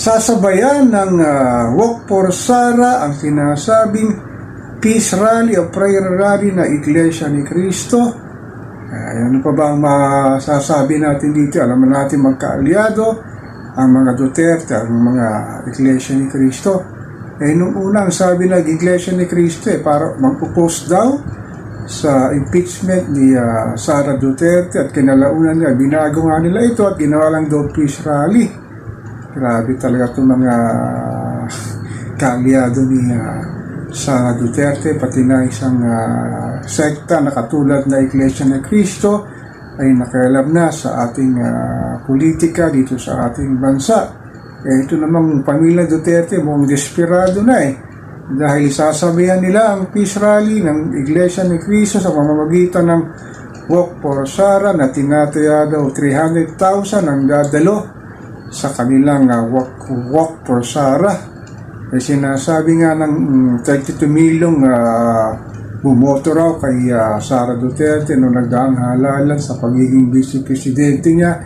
sasabayan ng uh, Walk for Sara ang sinasabing peace rally o prayer rally na Iglesia ni Cristo. Uh, ano pa ba ang masasabi natin dito? Alam natin magkaalyado ang mga Duterte, ang mga Iglesia ni Cristo. Eh, nung unang sabi ng Iglesia ni Cristo, eh, para magpo-post daw sa impeachment ni uh, Sara Duterte at kinalaunan niya, binago nga nila ito at ginawa lang daw peace rally. Grabe talaga itong mga kaalyado ni uh, Sara Duterte, pati na isang uh, sekta na katulad na Iglesia ni Cristo ay nakialam na sa ating uh, politika dito sa ating bansa. Eh, ito namang pamilya Duterte, buong desperado na eh dahil sasabihan nila ang peace rally ng Iglesia ni Cristo sa pamamagitan ng Walk for Sara na tinataya daw 300,000 ang dadalo sa kanilang uh, walk, walk for Sara. Eh, sinasabi nga ng um, 32 milyong uh, bumoto raw kay uh, Sara Duterte nung nagdaang halalan sa pagiging vice-presidente niya.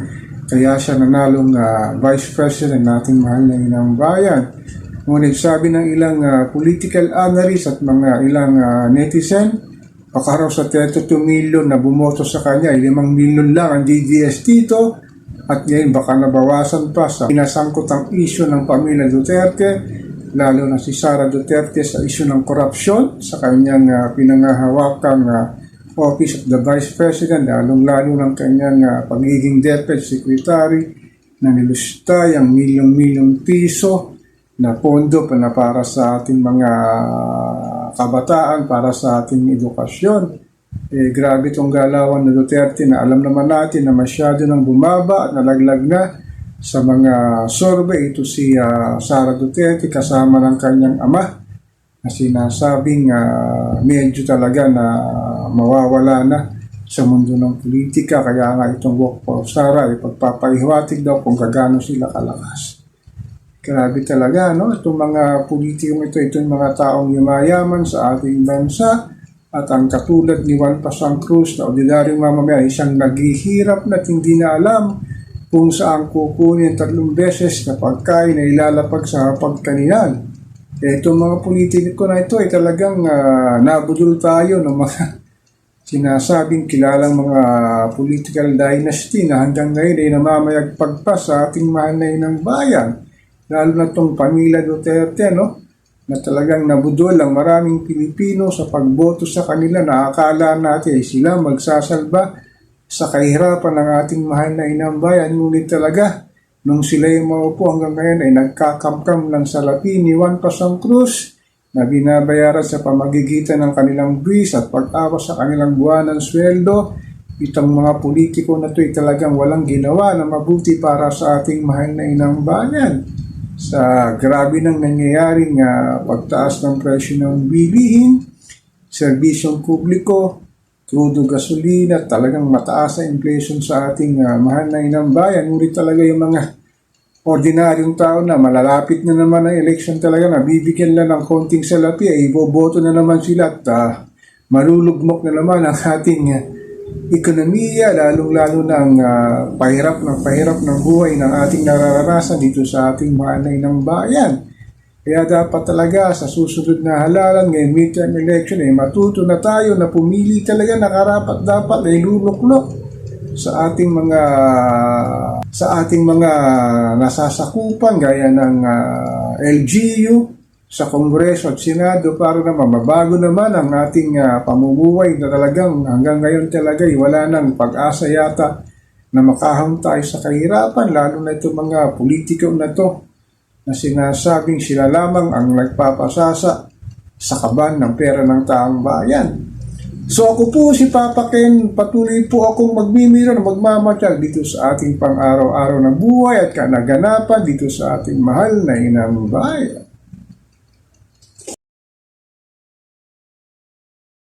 Kaya siya nanalong uh, vice president nating mahal na inang bayan. Ngunit sabi ng ilang uh, political analysts at mga ilang uh, netizen, baka sa 32 milyon na bumoto sa kanya, 5 milyon lang ang DDS dito at ngayon baka nabawasan pa sa pinasangkot ang isyo ng pamilya Duterte, lalo na si Sara Duterte sa isyo ng korupsyon sa kanyang uh, pinangahawakang uh, Office of the Vice President, lalong-lalo ng kanyang uh, pagiging Deputy Secretary na nilustay ang milyong-milyong piso na pondo na para sa ating mga kabataan, para sa ating edukasyon. Eh, grabe itong galawan na Duterte na alam naman natin na masyado nang bumaba at nalaglag na sa mga survey. Ito si uh, Sara Duterte kasama ng kanyang ama na sinasabing uh, medyo talaga na mawawala na sa mundo ng politika. Kaya nga itong walk for Sara ay pagpapahiwatig daw kung gagano sila kalakas. Grabe talaga, no? Itong mga politikong ito, itong mga taong yumayaman sa ating bansa at ang katulad ni Juan Pasang Cruz na ordinaryong mamamayan, isang naghihirap na hindi na alam kung saan kukunin tatlong beses na pagkain na ilalapag sa pagkaninan. Itong mga politiko na ito ay talagang uh, nabudol tayo ng mga sinasabing kilalang mga political dynasty na hanggang ngayon ay namamayagpag pa sa ating mahal na inang bayan lalo na itong pamilya Duterte, no? Na talagang nabudol ang maraming Pilipino sa pagboto sa kanila na akala natin sila magsasalba sa kahirapan ng ating mahal na inang bayan. Ngunit talaga, nung sila yung maupo hanggang ngayon ay nagkakamkam ng salapi ni Juan Pasang Cruz na binabayaran sa pamagigitan ng kanilang buwis at pag-awa sa kanilang buwan ng sweldo. Itong mga politiko na ito ay talagang walang ginawa na mabuti para sa ating mahal na inang bayan sa grabe ng nangyayaring uh, pagtaas ng presyo ng bilihin, serbisyong publiko, crudo gasolina, talagang mataas ang inflation sa ating uh, mahal na inang bayan. Ngunit talaga yung mga ordinaryong tao na malalapit na naman ang election talaga na bibigyan lang ng konting salapi, ay iboboto na naman sila at uh, malulugmok na naman ang ating uh, ekonomiya, lalong-lalo na ang uh, pahirap ng pahirap ng buhay ng ating nararanasan dito sa ating manay ng bayan. Kaya dapat talaga sa susunod na halalan ngayong midterm election ay eh, matuto na tayo na pumili talaga na karapat dapat ay luluklok sa ating mga sa ating mga nasasakupan gaya ng uh, LGU, sa Kongreso at Senado para naman mabago naman ang ating uh, pamumuhay na talagang hanggang ngayon talaga ay wala nang pag-asa yata na makahang tayo sa kahirapan lalo na itong mga politiko na to na sinasabing sila lamang ang nagpapasasa sa kaban ng pera ng taong bayan. So ako po si Papa Ken, patuloy po akong magmimira na magmamatyag dito sa ating pang-araw-araw na buhay at kanaganapan dito sa ating mahal na inang bayan.